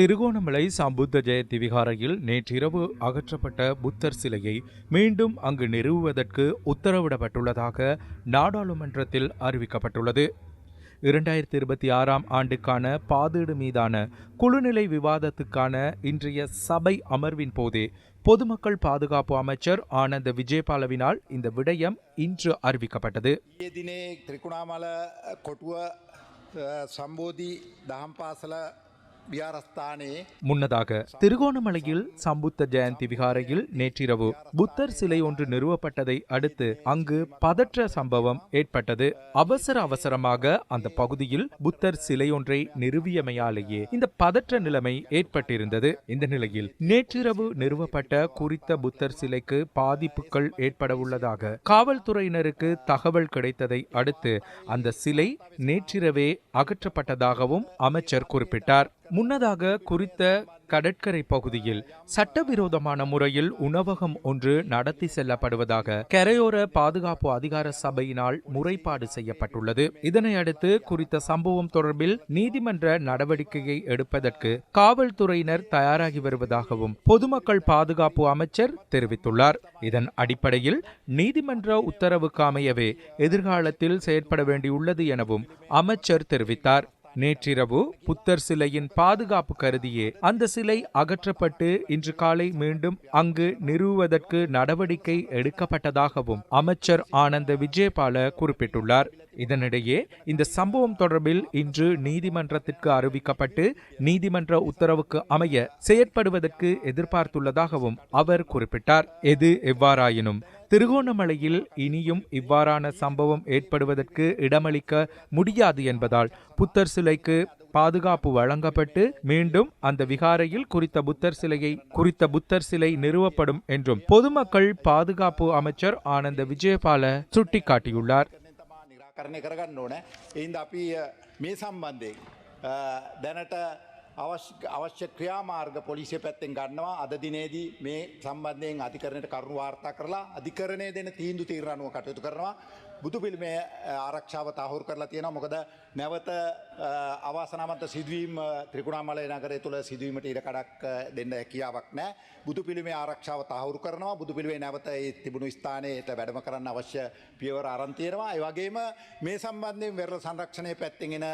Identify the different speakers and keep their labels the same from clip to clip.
Speaker 1: திருகோணமலை சம்புத்த ஜெயந்தி விகாரையில் நேற்றிரவு அகற்றப்பட்ட புத்தர் சிலையை மீண்டும் அங்கு நிறுவுவதற்கு உத்தரவிடப்பட்டுள்ளதாக நாடாளுமன்றத்தில் அறிவிக்கப்பட்டுள்ளது. இரண்டாயிரத்தி இருபத்தி ஆறாம் ஆண்டுக்கான பாதீடு மீதான குழுநிலை விவாதத்துக்கான இன்றைய சபை அமர்வின் போதே பொதுமக்கள் பாதுகாப்பு அமைச்சர் ஆனந்த விஜயபாலவினால் இந்த விடயம் இன்று அறிவிக்கப்பட்டது.
Speaker 2: திரிகுணாமல கொட்டுவ சம்போதி தாம்பாசல
Speaker 1: முன்னதாக திருகோணமலையில் சம்புத்த ஜெயந்தி விகாரையில் நேற்றிரவு புத்தர் சிலை ஒன்று நிறுவப்பட்டதை அடுத்து அங்கு பதற்ற சம்பவம் ஏற்பட்டது. அவசர அவசரமாக அந்த பகுதியில் புத்தர் சிலை ஒன்றை நிறுவியமையாலேயே இந்த பதற்ற நிலைமை ஏற்பட்டிருந்தது. இந்த நிலையில் நேற்றிரவு நிறுவப்பட்ட குறித்த புத்தர் சிலைக்கு பாதிப்புகள் ஏற்பட உள்ளதாக காவல்துறையினருக்கு தகவல் கிடைத்ததை அடுத்து அந்த சிலை நேற்றிரவே அகற்றப்பட்டதாகவும் அமைச்சர் குறிப்பிட்டார். முன்னதாக குறித்த கடற்கரை பகுதியில் சட்டவிரோதமான முறையில் உணவகம் ஒன்று நடத்தி செல்லப்படுவதாக கரையோர பாதுகாப்பு அதிகார சபையினால் முறைப்பாடு செய்யப்பட்டுள்ளது. இதனையடுத்து குறித்த சம்பவம் தொடர்பில் நீதிமன்ற நடவடிக்கையை எடுப்பதற்கு காவல்துறையினர் தயாராகி வருவதாகவும் பொதுமக்கள் பாதுகாப்பு அமைச்சர் தெரிவித்துள்ளார். இதன் அடிப்படையில் நீதிமன்ற உத்தரவுக்கு அமையவே எதிர்காலத்தில் செயற்பட வேண்டியுள்ளது எனவும் அமைச்சர் தெரிவித்தார். நேற்றிரவு புத்தர் சிலையின் பாதுகாப்பு கருதியே அந்த சிலை அகற்றப்பட்டு இன்று காலை மீண்டும் அங்கு நிறுவுவதற்கு நடவடிக்கை எடுக்கப்பட்டதாகவும் அமைச்சர் ஆனந்த விஜயபால குறிப்பிட்டுள்ளார். இதனிடையே இந்த சம்பவம் தொடர்பில் இன்று நீதிமன்றத்திற்கு அறிவிக்கப்பட்டு நீதிமன்ற உத்தரவுக்கு அமைய செயற்படுவதற்கு எதிர்பார்த்துள்ளதாகவும் அவர் குறிப்பிட்டார். எது எவ்வாறாயினும் திருகோணமலையில் இனியும் இவ்வாறான சம்பவம் ஏற்படுவதற்கு இடமளிக்க முடியாது என்பதால் புத்தர் சிலைக்கு பாதுகாப்பு வழங்கப்பட்டு மீண்டும் அந்த விகாரையில் குறித்த புத்தர் சிலையை குறித்த புத்தர் சிலை நிறுவப்படும் என்றும் பொதுமக்கள் பாதுகாப்பு அமைச்சர் ஆனந்த விஜயபால சுட்டிக்காட்டியுள்ளார்.
Speaker 2: තමා නිරාකරණය කරගන්න ඕන එයින්ද අපි අ, මේ සම්බන්ධයෙන් අ, දැනට අවශ්‍ය අවශ්‍ය ක්‍රියාමාර්ග පොලිසිය පැත්තෙන් ගන්නවා. අද දිනේදී මේ සම්බන්ධයෙන් අධිකරණයට කරුණු වාර්තා කරලා අධිකරණය දෙන තීන්දු තීරණුව කටයුතු කරනවා. බුදු පිළිමේ අ, ආරක්ෂාව තහවුරු කරලා තියෙනවා. මොකද නැවත අ, අවාසනාමන්ත සිදුවීම් අ, ත්‍රිකුණාමලය නගරය තුළ සිදුවීමට ඉඩ කඩක් අ, දෙන්න හැකියාවක් නෑ බුදු පිළිමේ ආරක්ෂාව තහවුරු කරනවා. බුදු පිළිවේ නැවත ඒ තිබුණු ස්ථානයට වැඩම කරන්න අවශ්‍ය පියවර අරන්තියෙනවා ඒ වගේම මේ සම්බන්ධයෙන් වෙරළ සංරක්ෂණය පැත්තෙන් එන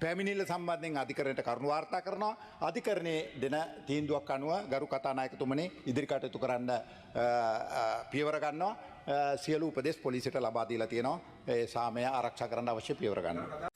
Speaker 2: පැමිණිල්ල සම්බන්ධයෙන් අධිකරණයට කරුණු වාර්තා කරනවා. අධිකරණය දෙන තීන්දුවක් අනුව ගරු කතානායකතුමනි ඉදිරිකටයුතු කරන්න අ, අ, පියවර ගන්නවා. අ, සියලු උපදෙස් පොලිසිට ලබාදීලා තියෙනවා ඒ සාමය ආරක්ෂා කරන්න අවශ්‍ය පියවර ගන්න.